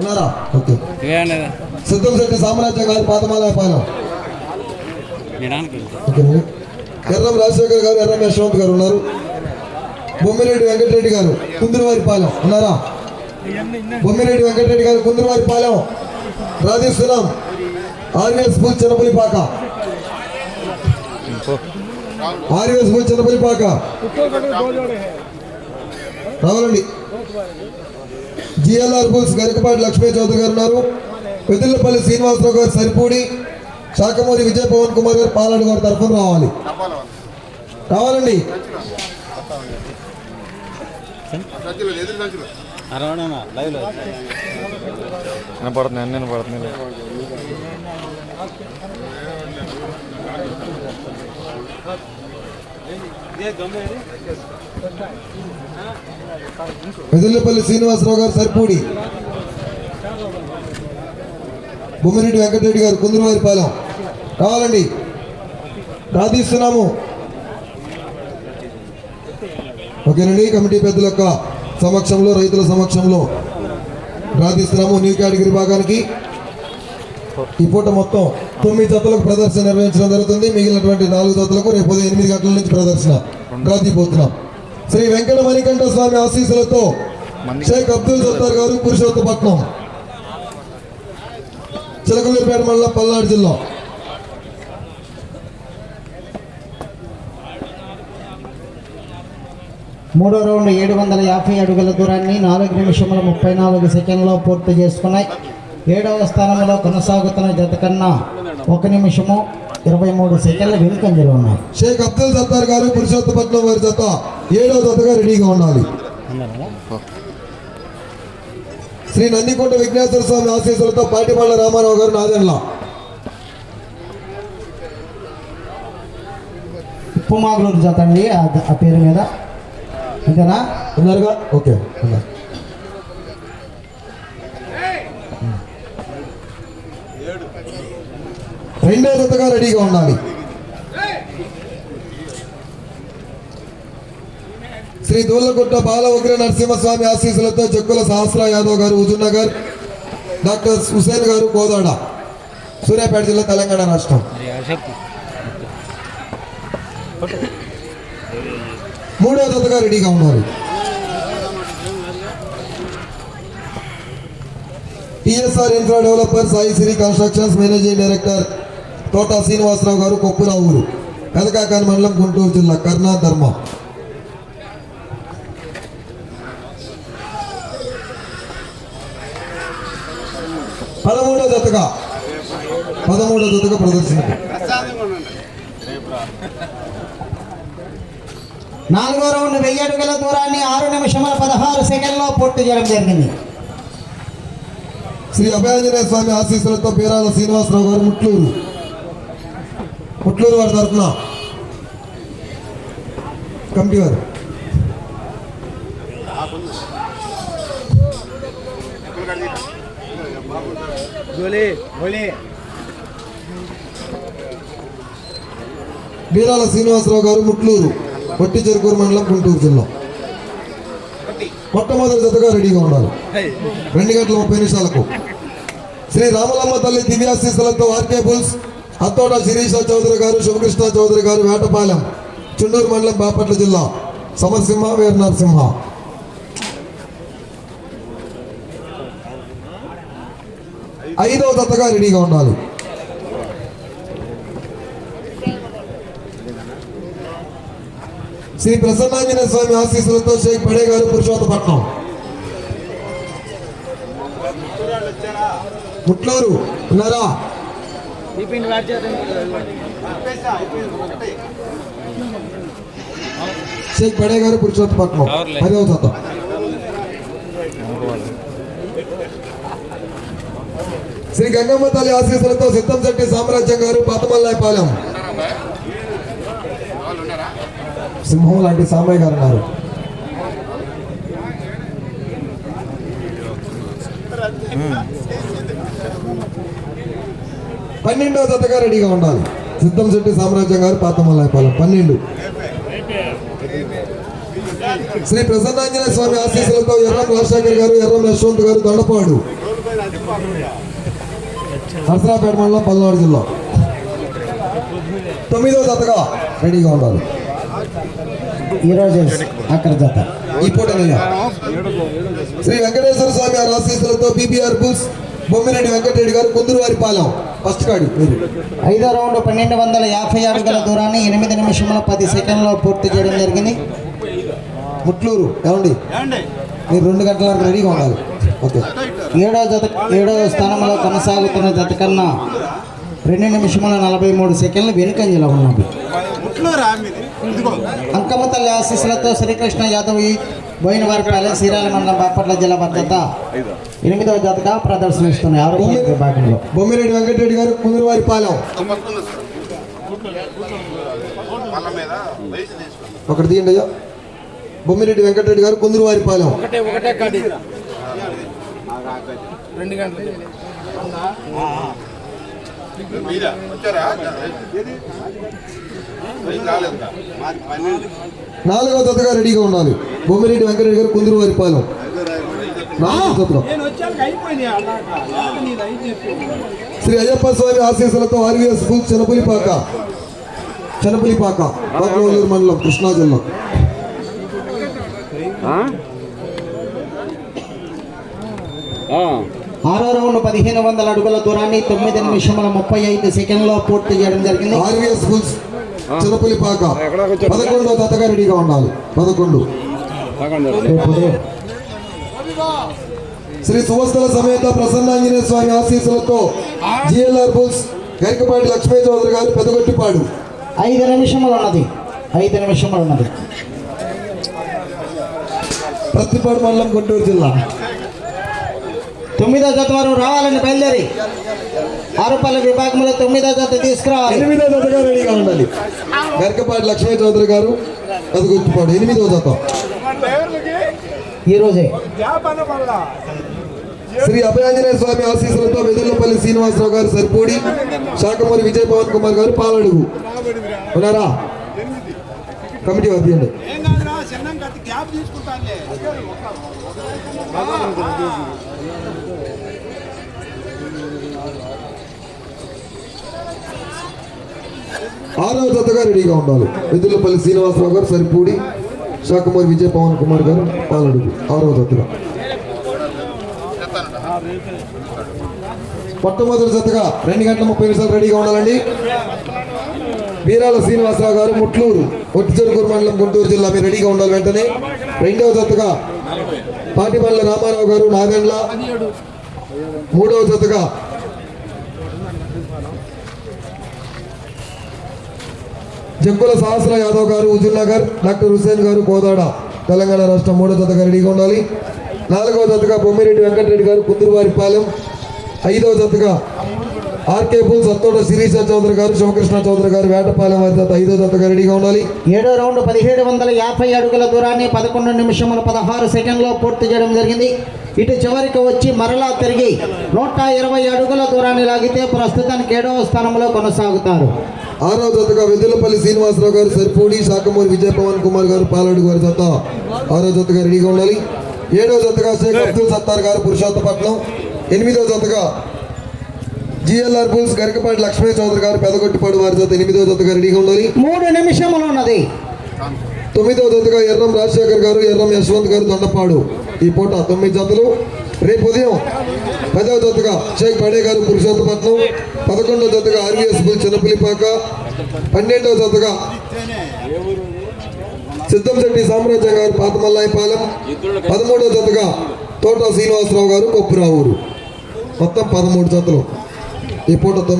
ఉన్నారా? ఓకే. సిద్ధం శెట్టి సామ్రాజ్యం గారు నిడానికి ఓకేనండి ఎర్రం రాజశేఖర్ గారు ఎర్రం యశ్వంత్ గారు ఉన్నారు. బొమ్మిరెడ్డి వెంకటరెడ్డి గారు కుందురువారి పాలెం. ఉన్నారా? Bommireddy Venkatareddy garu Kunduruvari Palem. Radheshwaram RS school Chinnapulipaka RS school Chinnapulipaka రావాలండి. జిఎల్ఆర్ బుల్స్ గరికపాటి లక్ష్మీ చౌదరి గారు ఉన్నారు. పెద్దలపల్లి శ్రీనివాసరావు గారు సరిపూడి శాఖమూరి విజయ పవన్ కుమార్ గారు పాలాడు గారి తరఫున రావాలి. రావాలండి. అరవడనా లైవ్లో పెద్దలపల్లి శ్రీనివాసరావు గారు సరిపూడి. బొమ్మిరెడ్డి వెంకటరెడ్డి గారు కుందరువారిపాలెం పాలెం ప్రార్థిస్తున్నాము. ఓకేనండి కమిటీ పెద్దల యొక్క సమక్షంలో రైతుల సమక్షంలో ప్రార్థిస్తున్నాము న్యూ కేటగిరీ భాగానికి. ఈ పూట మొత్తం తొమ్మిది జతలకు ప్రదర్శన నిర్వహించడం జరుగుతుంది. మిగిలినటువంటి నాలుగు జతలకు రేపు ఉదయం ఎనిమిది గంటల నుంచి ప్రదర్శన. ప్రార్థిపోతున్నాం శ్రీ వెంకట మణికంఠ స్వామి ఆశీస్సులతో షేక్ అబ్దుల్ సత్తార్ గారు పురుషోత్తపట్నం చిలకలూరుపేట మండలం పల్నాడు జిల్లా. మూడో రౌండ్ ఏడు వందల యాభై అడుగుల దూరాన్ని నాలుగు నిమిషముల ముప్పై నాలుగు సెకండ్లో పూర్తి చేసుకున్నాయి. ఏడవ స్థానంలో కొనసాగుతున్న జత కన్నా ఒక నిమిషము ఇరవై మూడు సెకండ్ల వెనుకంజలు ఉన్నాయి. షేక్ అబ్దుల్ సత్తార్ గారు పురుషోత్తపట్నం వారి జత ఏడవ జతగా రెడీగా ఉండాలి. శ్రీ నందికొండ విఘ్నేశ్వర స్వామి ఆశీస్సులతో పాటిపళ్ళ రామారావు గారు నాదెండ్ల. ఉప్పుమాగులూరు జత అండి ఆ- ఆ పేరు మీద. అంతేనా? ఉన్నారుగా ఓకే. ఉన్నారు రెండో జతగా రెడీగా ఉండాలి. శ్రీ దూలగుట్ట బాల ఉగ్ర నరసింహస్వామి ఆశీస్సులతో చెక్కుల సహస్ర యాదవ్ గారు హుజూర్నగర్ డాక్టర్ హుసేన్ గారు కోదాడ సూర్యాపేట జిల్లా తెలంగాణ రాష్ట్రం. మూడో జతగా రెడీగా ఉన్నారు TSR infra developer Sai Sri constructions managing director Thota Srinivasarao garu Koppula ఊరు. పెదకాకాని మండలం గుంటూరు జిల్లా కర్ణా ధర్మ. పదమూడో జతగా పదమూడో జతగా ప్రదర్శన నాలుగో రౌండ్ వెయ్యి అడుగుల దూరాన్ని ఆరు నిమిషముల పదహారు సెకండ్లో పూర్తి చేయడం జరిగింది. శ్రీ అభయాంజనేయ స్వామి ఆశీస్సులతో బీరాల శ్రీనివాసరావు గారు ముట్లూరు. ముట్లూరు వారి తరఫున కమిటీ వారు. బీరాల శ్రీనివాసరావు గారు ముట్లూరు పొట్టి చెరుకూరు మండలం గుంటూరు జిల్లా. మొట్టమొదటి జతగా రెడీగా ఉండాలి రెండు గంటల ముప్పై నిమిషాలకు. శ్రీ రామలమ్మ తల్లి దివ్యాశీస్సులతో ఆర్కే బుల్స్ అత్తోట శిరీష చౌదరి గారు శివకృష్ణ చౌదరి గారు వేటపాలెం చుండూరు మండలం బాపట్ల జిల్లా సమరసింహ వీర నరసింహ. ఐదవ దత్తగా రెడీగా ఉండాలి. శ్రీ ప్రసన్నాంజనేయ స్వామి ఆశీస్సులతో షేక్ పడే గారు పురుషోత్తపట్నం. ముట్లూరు ఉన్నారా షేక్ పడే గారు పురుషోత్తపట్నం అవునులే. పదవ జత శ్రీ గంగమ్మ తల్లి ఆశీస్సులతో సిద్ధంశెట్టి సామ్రాజ్యం గారు పాతమల్లాయపాలెం. సింహం లాంటి సాంబయ్య గారు ఉన్నారు. పన్నెండవ జతగా రెడీగా ఉండాలి. సిద్ధం శెట్టి సామ్రాజ్యం గారు పాతమల్లాయపాలెం. పన్నెండు. శ్రీ ప్రసన్నాంజనేయ స్వామి ఆశీస్సులతో ఎర్రం రాజశేఖర్ గారు ఎర్రం యశ్వంత్ గారు దొండపాడు. నర్సరాపేట మండలం పల్నాడు జిల్లా. తొమ్మిదో జతగా రెడీగా ఉండాలి. ఈరోజు అక్కడ జత. ఈ పూటనయ్య. శ్రీ వెంకటేశ్వర స్వామి ఆశీస్సులతో బీబీఆర్ బుల్స్ బొమ్మిరెడ్డి వెంకటరెడ్డి గారు కుందూరువారి పాలెం. ఫస్ట్ కాడి మీరు. ఐదో రౌండ్ పన్నెండు వందల యాభై అడుగుల దూరాన్ని ఎనిమిది నిమిషముల పది సెకండ్లో పూర్తి చేయడం జరిగింది. ముట్లూరు ఏమండి? మీరు రెండు గంటల వరకు రెడీగా ఉండాలి. ఓకే. ఏడో జత ఏడో స్థానంలో కొనసాగుతున్న జత కన్నా రెండు నిమిషముల నలభై మూడు సెకండ్లు వెనుకంజలో ఉన్నది. అంకమ్మ తల్లి ఆశీస్సులతో శ్రీకృష్ణ యాదవ్ ఈ బోయినవారిపాలెం శ్రీరాల మండలం బాపట్ల జిల్లా భద్రత. ఎనిమిదవ జతగా ప్రదర్శనిస్తున్నాయి. ఆరోగ్య విభాగంలో బొమ్మిరెడ్డి వెంకటరెడ్డి గారు కుందూరువారి పాలెం. ఒకటి తీయండి అయ్యా. బొమ్మిరెడ్డి వెంకటరెడ్డి గారు కుందూరువారి పాలెం. నాలుగో జతగా రెడీగా ఉండాలి. బొమ్మిరెడ్డి వెంకటరెడ్డి గారు కుందూరువారి పాలెం. నాలుగో శ్రీ అయ్యప్ప స్వామి ఆశీస్సులతో ఆర్వీఎస్ స్కూల్ చెనపులిపాక. చెనపులిపాక పద్మూలూరు మండలం కృష్ణా జిల్లా. ఆరో రౌండ్ పదిహేను వందల అడుగుల దూరాన్ని తొమ్మిది నిమిషముల ముప్పై ఐదు సెకండ్లో పూర్తి చేయడం జరిగింది. ఆర్వీఎస్ స్కూల్స్ చిన్నపులిపాక పదకొండో జతగా రెడీగా ఉండాలి. పదకొండు. శ్రీ సువస్థల సమేత ప్రసన్నాంజనేయ స్వామి ఆశీస్సులతో జిఎల్ఆర్ బుల్స్ గరికపాటి లక్ష్మీ చౌదరి గారు పెదగొట్టిపాడు. ఐదు నిమిషములు ఉన్నది. ఐదు నిమిషములు ఉన్నది. ప్రతిపాడు మండలం గుంటూరు జిల్లా. తొమ్మిదో జత వారు రావాలని బయలుదేరి. ఆరుపల్లి విభాగంలో తొమ్మిదో జత తీసుకురావాలి. ఎనిమిదో జతగా రెడీగా ఉండాలి. గరికపాటి లక్ష్మీ చౌదరి గారు పెదగొట్టిపాడు ఎనిమిదో జత. ఈ రోజే. శ్రీ అభయాంజనేయ స్వామి ఆశీస్సులతో వెదుర్లపల్లి శ్రీనివాసరావు గారు సరిపూడి శాఖమూరి విజయ్ పవన్ కుమార్ గారు పాలడుగు. ఉన్నారా? కమిటీ పంపించండి ఆరవ జతగా రెడీగా ఉండాలి. వెదుర్లపల్లి శ్రీనివాసరావు గారు సరిపూడి శాఖమూరి విజయ పవన్ కుమార్ గారు పాలడుగు ఆరవ జతగా మొట్టమొదటి జతగా రెండు గంటల ముప్పై నిమిషాలు రెడీగా ఉండాలండి. వీరాల శ్రీనివాసరావు గారు ముట్లూరు ఒట్టిచెరుకూరు మండలం గుంటూరు జిల్లా మీరు రెడీగా ఉండాలి వెంటనే. రెండవ జతగా పాటిపల్లి రామారావు గారు నాగండ్ల. మూడవ జతగా జగ్గుల సహస్ర యాదవ్ గారు ఉజుల్నగర్ నగర్ డాక్టర్ హుసేన్ గారు కోదాడ తెలంగాణ రాష్ట్రం మూడో జతగా రెడీగా ఉండాలి. నాలుగవ జతగా బొమ్మిరెడ్డి వెంకటరెడ్డి గారు కుందురువారిపాలెం ఐదవ జతగా ఆర్కే పుల్ సత్తోట శిరీష చౌదరి గారు శివకృష్ణ చౌదరి గారు వేటపాలెం వారి జత ఐదో జతగా రెడీగా ఉండాలి. ఏడో రౌండ్ పదిహేడు వందల యాభై అడుగుల దూరాన్ని పదకొండు నిమిషముల పదహారు సెకండ్లో పూర్తి చేయడం జరిగింది. ఇటు చివరికి వచ్చి మరలా తిరిగి నూట ఇరవై అడుగుల దూరాన్ని లాగితే ప్రస్తుతానికి ఏడవ స్థానంలో కొనసాగుతారు. ఆరవ జతగా వెదులపల్లి శ్రీనివాసరావు గారు సరిపూడి శాఖమూరి విజయ పవన్ కుమార్ గారు పాలడు గారి జత ఆరో జతగా రెడీగా ఉండాలి. ఏడవ జతగా షేక్ అబ్దుల్ సత్తార్ గారు పురుషోత్తపట్నం. ఎనిమిదవ జతగా జిఎల్ఆర్ బుల్స్ గరికపాటి లక్ష్మీ చౌదరి గారు పెదగొట్టిపాడు వారి జత ఎనిమిదవ జతగా రెడీగా ఉండాలి. మూడు నిమిషములు ఉన్నది. తొమ్మిదవ జతగా ఎర్రం రాజశేఖర్ గారు ఎర్రం యశ్వంత్ గారు దొండపాడు. ఈ పూట తొమ్మిది జతలు. రేపు ఉదయం పదవ జతగా షేక్ బడే గారు పురుషోత్తపట్నం పదకొండవ జతగా ఆర్వీఎస్ బుల్ చిన్నపులిపాక పన్నెండవ జతగా సిద్ధంశెట్టి సామ్రాజ్యం గారు పాతమల్లాయిపాలెం పదమూడవ జతగా తోట శ్రీనివాసరావు గారు కొప్పురావూరు. మొత్తం పదమూడు జతలు. ఈ పూట తొమ్మిది